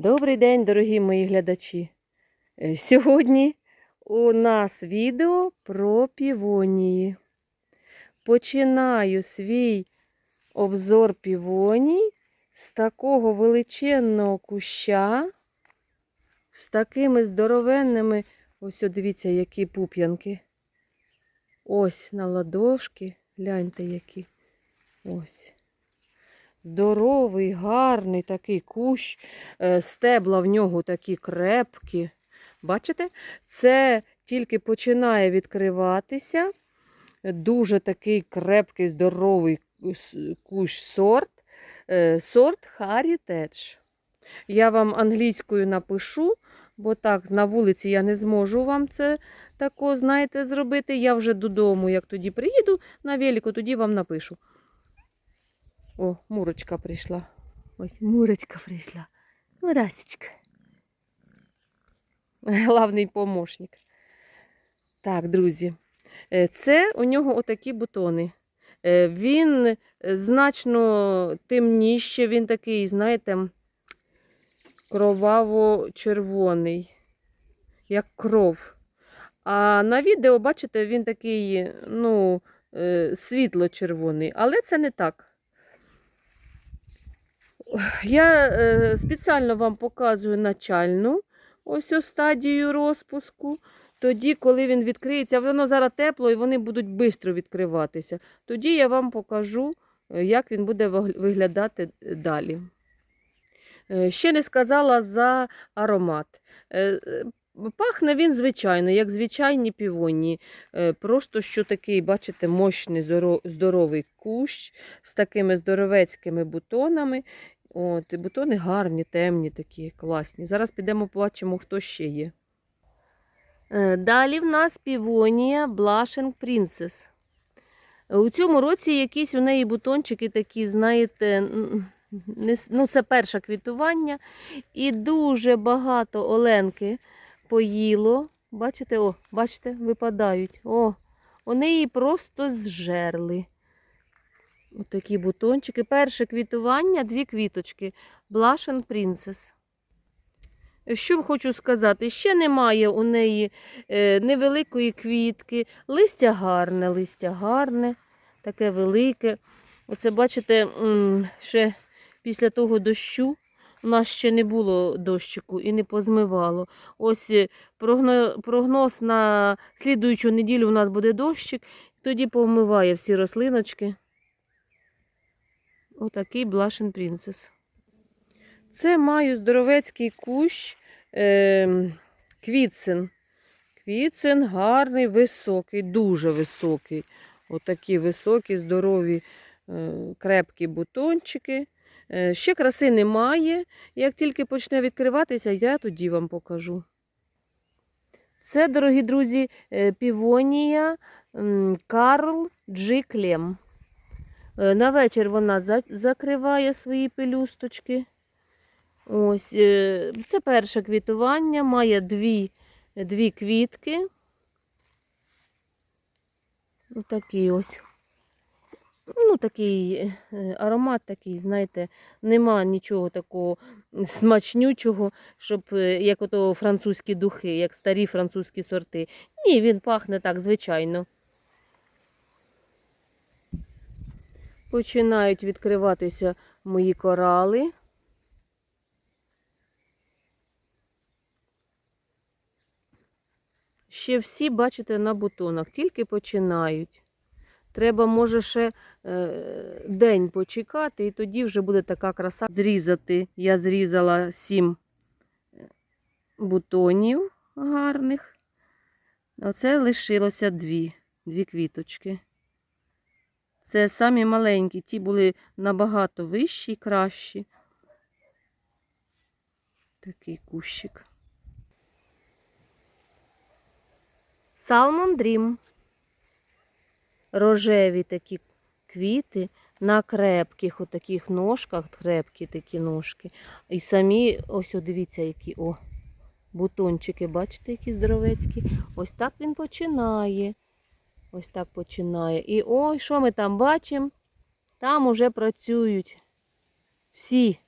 Добрий день, дорогі мої глядачі. Е, Сьогодні у нас відео про півонії. Починаю свій обзор півоній з такого величезного куща, з такими здоровенними, ось дивіться, які пуп'янки. Ось на ладошки, гляньте які. Ось. Здоровий, гарний такий кущ, е, стебла в нього такі крепкі. Бачите? Це тільки починає відкриватися. Дуже такий крепкий, здоровий кущ сорт. Е, Сорт Heritage. Я вам англійською напишу, бо так на вулиці я не зможу вам це тако, знаєте, зробити. Я вже додому, як тоді приїду на велику, тоді вам напишу. О, Мурочка прийшла. Ось Мурочка прийшла. Мурасечка. Главний помощник. Так, друзі. е, Це у нього отакі бутони. Е, Він е, значно темніше, він такий, знаєте, кроваво-червоний, як кров. А на відео, бачите, він такий, ну, світло-червоний, але це не так. Я е, спеціально вам показую начальну ось стадію розпуску. Тоді, коли він відкриється, воно зараз тепло і вони будуть швидко відкриватися. Тоді я вам покажу, е, як він буде виглядати далі. Е, Ще не сказала за аромат. Пахне він звичайно, як звичайні півонії. Е, Просто що такий, бачите, мощний здоровий кущ з такими здоровецькими бутонами. От, і бутони гарні, темні такі, класні. Зараз підемо побачимо, хто ще є. Е, Далі в нас півонія Blushing Princess. У цьому році якісь у неї бутончики такі, знаєте, ну це перше квітування. І дуже багато оленки поїло. Бачите, о, бачите, випадають. О, вони її просто зжерли. Отакі бутончики. Перше квітування, дві квіточки. Blush Princess. Що хочу сказати, ще немає у неї е, невеликої квітки. Листя гарне, листя гарне, таке велике. Оце, бачите, ще після того дощу у нас ще не було дощику і не позмивало. Ось е, прогноз на слідуючу неділю у нас буде дощик, тоді повмиває всі рослиночки. Отакий Blushing Princess. Це маю здоровецький кущ е, квітцин. Квітцин гарний, високий, дуже високий. Отакі високі, здорові, е, крепкі бутончики. Е, ще краси немає. Як тільки почне відкриватися, я тоді вам покажу. Це, дорогі друзі, е, півонія Карл Джі. Е, На вечір вона за- закриває свої пелюсточки. Ось, е, це перше квітування, має дві, дві квітки. Такий ось. Ну, такий е, аромат такий, знаєте, нема нічого такого смачнючого, щоб як ото французькі духи, як старі французькі сорти. Ні, він пахне так, звичайно. Починають відкриватися мої корали. Ще всі, бачите, на бутонах, тільки починають. Треба, може, ще е, день почекати, і тоді вже буде така краса. Зрізати. Я зрізала сім бутонів гарних. Оце лишилося дві, дві квіточки. Це самі маленькі, ті були набагато вищі і кращі. Такий кущик. Salmon Dream. Рожеві такі квіти на крепких отаких ножках, крепкі такі ножки. І самі, ось дивіться, які о, бутончики, бачите, які здоровецькі. Ось так він починає. Ось так починає. І ой, що ми там бачимо? Там уже працюють всі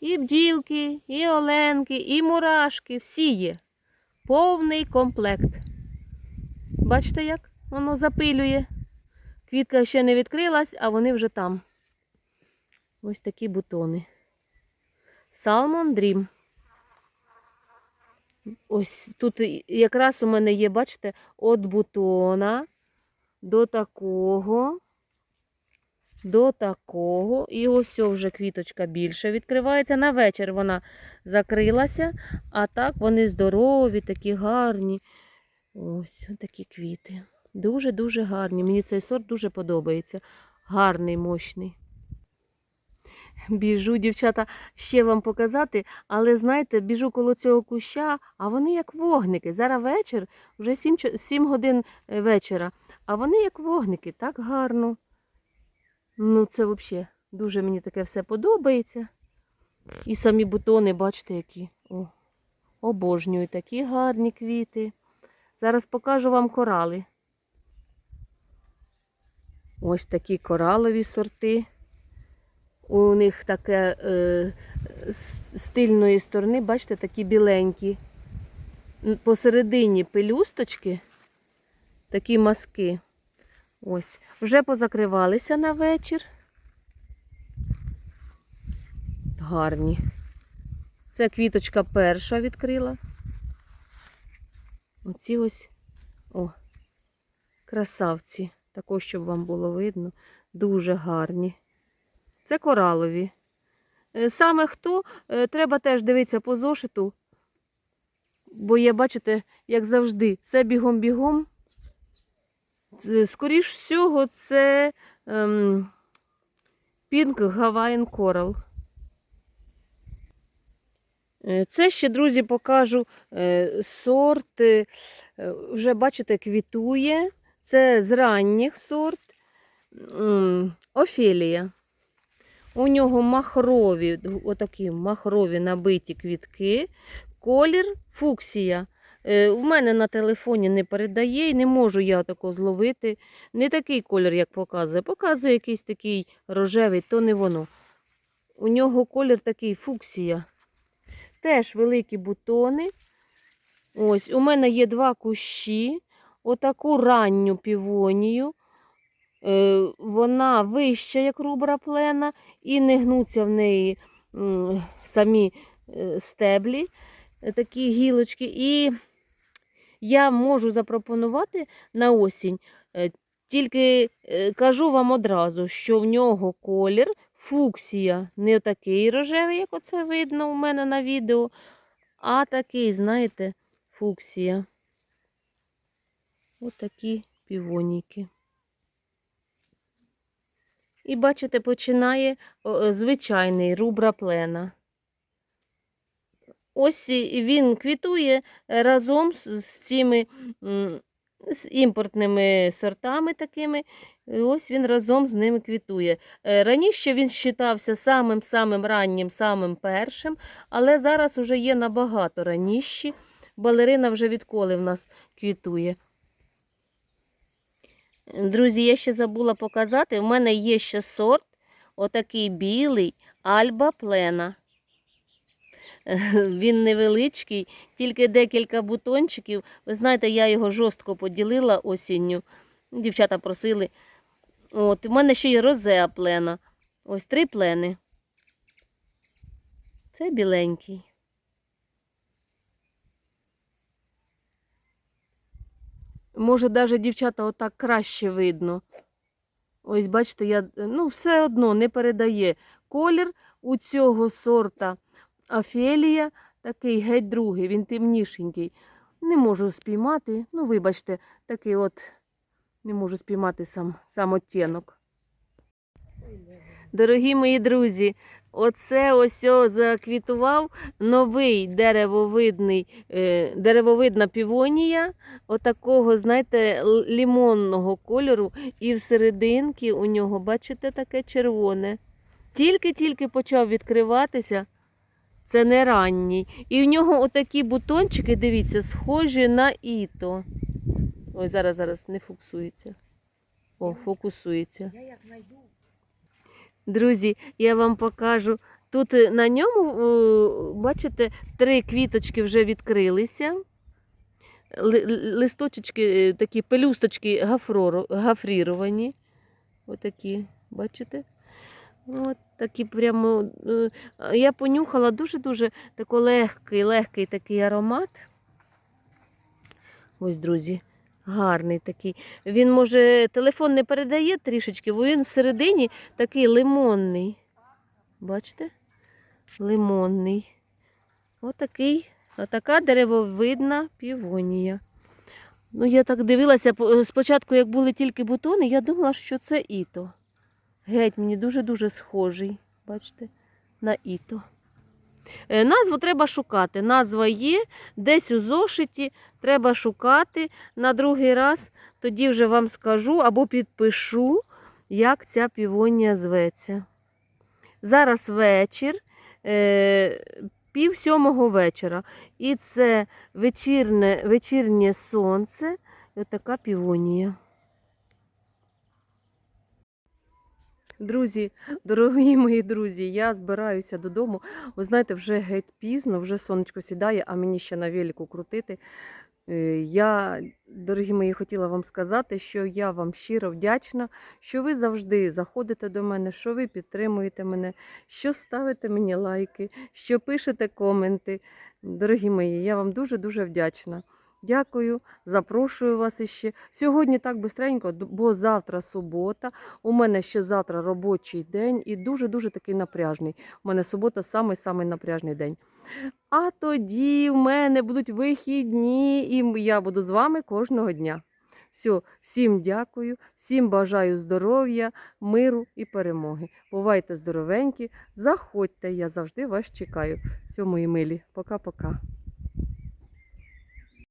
І бджілки, і оленки, і мурашки, всі є. Повний комплект. Бачите, як воно запилює? Квітка ще не відкрилась, а вони вже там. Ось такі бутони. Salmon Dream. Ось тут якраз у мене є, бачите, від бутона до такого, до такого. І ось вже квіточка більше відкривається. На вечір вона закрилася, а так вони здорові, такі гарні. Ось такі квіти. Дуже-дуже гарні. Мені цей сорт дуже подобається. Гарний, мощний. Біжу, дівчата, ще вам показати, але знаєте, біжу коло цього куща, а вони як вогники. Зараз вечір, вже 7, 7 годин е, вечора, а вони як вогники, так гарно. Ну, це взагалі дуже мені таке все подобається. І самі бутони, бачите, які. О, обожнюю такі гарні квіти. Зараз покажу вам корали. Ось такі коралові сорти. У них таке е, з сторони, бачите, такі біленькі. Посередині пелюсточки, такі маски. Ось. Вже позакривалися на вечір. Гарні. Це квіточка перша відкрила. Оці ось, о, красавці. Також, щоб вам було видно. Дуже гарні. Це коралові. Е, Саме хто, е, треба теж дивитися по зошиту. Бо є, бачите, як завжди, все бігом-бігом. Це, Скоріш всього, це ем, Pink Hawaiian Coral. Е, Це ще, друзі, покажу сорт. Вже бачите, квітує. Це з ранніх сорт. Офелія. У нього махрові, отакі махрові набиті квітки. Колір фуксія. Е, У мене на телефоні не передає і не можу я тако зловити. Не такий колір, як показує. Показує якийсь такий рожевий, то не воно. У нього колір такий фуксія. Теж великі бутони. Ось, у мене є два кущі. Отаку ранню півонію. Е, вона вища, як рубра плена, і не гнуться в неї самі е, стеблі, е, такі гілочки. І я можу запропонувати на осінь. Тільки кажу вам одразу, що в нього колір фуксія, не такий рожевий, як оце видно у мене на відео, а такий, знаєте, фуксія. Отакі півоніки. І бачите, починає звичайний рубра плена. Ось він квітує е, разом з, з цими з імпортними сортами такими. І Ось він разом з ними квітує. Е, Раніше він вважався самим-самим раннім, самим першим, але зараз уже є набагато раніші. Балерина вже відколи в нас квітує. Друзі, я ще забула показати. У мене є ще сорт, отакий білий Альба Плена. Він невеличкий, тільки декілька бутончиків. Ви знаєте, я його жорстко поділила осінню. Дівчата просили. От, у мене ще є розеа плена. Ось три плени. Це біленький. Може, навіть дівчата отак краще видно. Ось, бачите, я, ну, все одно не передає. Колір у цього сорта Афелія такий геть другий, він темнішенький. Не можу спіймати. Ну, вибачте, такий от не можу спіймати сам, сам оттінок. Дорогі мої друзі, оце ось заквітував новий деревовидний, е, деревовидна півонія, отакого, знаєте, лімонного кольору, і всерединки у нього, бачите, таке червоне. Тільки-тільки почав відкриватися. Це не ранній. І в нього отакі бутончики, дивіться, схожі на іто. Ой, зараз, зараз не фокусується. О, фокусується. Я як знайду. Друзі, я вам покажу Тут е, на ньому, бачите, три квіточки вже відкрилися. Ли- ли- Листочечки, е, такі пелюсточки гафріровані. Отакі, бачите? От такі прямо. е, Я понюхала дуже-дуже такий легкий, легкий такий аромат. Ось, друзі, гарний такий. Він, може, телефон не передає трішечки, бо він всередині такий лимонний. Бачите? Лимонний. Отакий, отака деревовидна півонія. Ну, я так дивилася спочатку, як були тільки бутони, я думала, що це іто. Геть мені дуже-дуже схожий, бачите, на іто. Е, Назву треба шукати. Назва є, десь у зошиті треба шукати на другий раз. Тоді вже вам скажу або підпишу, як ця півонія зветься. Зараз вечір, е, пів сьомого вечора. І це вечірне, вечірнє сонце. І отака півонія. Друзі, дорогі мої друзі, я збираюся додому. Ви знаєте, вже геть пізно, вже сонечко сідає, а мені ще на велику крутити. Е, Я, дорогі мої, хотіла вам сказати, що я вам щиро вдячна, що ви завжди заходите до мене, що ви підтримуєте мене, що ставите мені лайки, що пишете коменти. Дорогі мої, я вам дуже-дуже вдячна. Дякую, запрошую вас іще. Сьогодні так бистренько, бо завтра субота. У мене ще завтра робочий день і дуже-дуже такий напряжний. У мене субота самий-самий напряжний день. А тоді в мене будуть вихідні, і я буду з вами кожного дня. Все, всім дякую, всім бажаю здоров'я, миру і перемоги. Бувайте здоровенькі, заходьте, я завжди вас чекаю. Все, мої милі. Пока-пока.